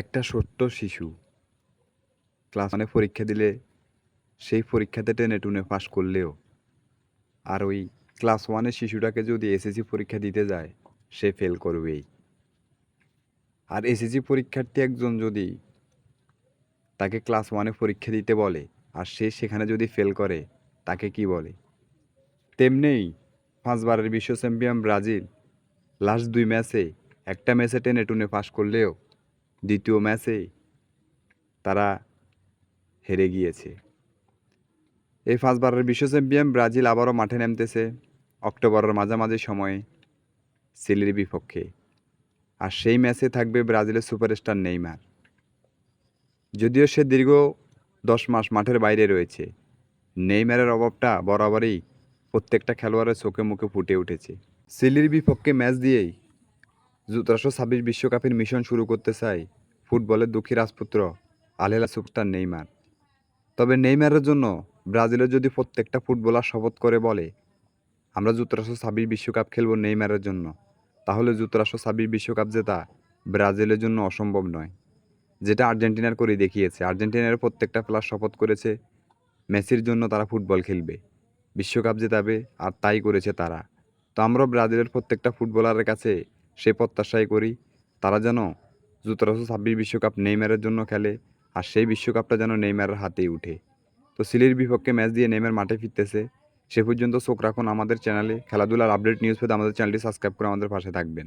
একটা ছোট্ট শিশু। ক্লাস ওয়ানে পরীক্ষা দিলে সেই পরীক্ষাতে টেনে টুনে পাশ করলেও। আর ওই ক্লাস ওয়ানের শিশুটাকে যদি এসএসসি পরীক্ষা দিতে যায়, সে ফেল করবেই। আর এসএসসি পরীক্ষার্থী একজন যদি তাকে ক্লাস ওয়ানে পরীক্ষা দিতে বলে, আর সে সেখানে যদি ফেল করে, তাকে কি বলে? তেমনিই পাঁচবারের বিশ্ব চ্যাম্পিয়ন ব্রাজিল লাস্ট দুই ম্যাচে একটা ম্যাচে টেনে টুনে পাশ করলেও দ্বিতীয় ম্যাচে তারা হেরে গিয়েছে। এই পাঁচবারের বিশ্ব চ্যাম্পিয়ন ব্রাজিল আবারও মাঠে নামতেছে অক্টোবরের মাঝামাঝি সময়ে চিলির বিপক্ষে। আর সেই ম্যাচে থাকবে ব্রাজিলের সুপারস্টার নেইমার। যদিও সে দীর্ঘ দশ মাস মাঠের বাইরে রয়েছে, নেইমারের অভাবটা বরাবরই প্রত্যেকটা খেলোয়াড়ের চোখে মুখে ফুটে উঠেছে। চিলির বিপক্ষে ম্যাচ দিয়েই যুক্তরাষ্ট্র ছাব্বিশ বিশ্বকাপের মিশন শুরু করতে চায় ফুটবলের দুঃখী রাজপুত্র আলেলা সুপারস্টার নেইমার। তবে নেইমারের জন্য ব্রাজিলের যদি প্রত্যেকটা ফুটবলার শপথ করে বলে, আমরা যুক্তরাষ্ট্র ছাব্বিশ বিশ্বকাপ খেলব নেইমারের জন্য, তাহলে যুক্তরাষ্ট্র ছাব্বিশ বিশ্বকাপ জেতা ব্রাজিলের জন্য অসম্ভব নয়। যেটা আর্জেন্টিনার করে দেখিয়েছে। আর্জেন্টিনার প্রত্যেকটা প্লেয়ার শপথ করেছে, মেসির জন্য তারা ফুটবল খেলবে, বিশ্বকাপ জেতাবে, আর তাই করেছে তারা। তো আমরা ব্রাজিলের প্রত্যেকটা ফুটবলারের কাছে সে প্রত্যাশাই করি। তারা যেন যুক্তরাষ্ট্র ছাব্বিশ বিশ্বকাপ নেইমারের জন্য খেলে আর সেই বিশ্বকাপটা যেন নেইমারের হাতেই উঠে। তো সিলির বিপক্ষে ম্যাচ দিয়ে নেইমার মাঠে ফিরতেছে। সে পর্যন্ত চোখ রাখুন আমাদের চ্যানেলে খেলাধুলার আপডেট, নিউজ পেতে আমাদের চ্যানেলটি সাবস্ক্রাইব করে আমাদের পাশে থাকবেন।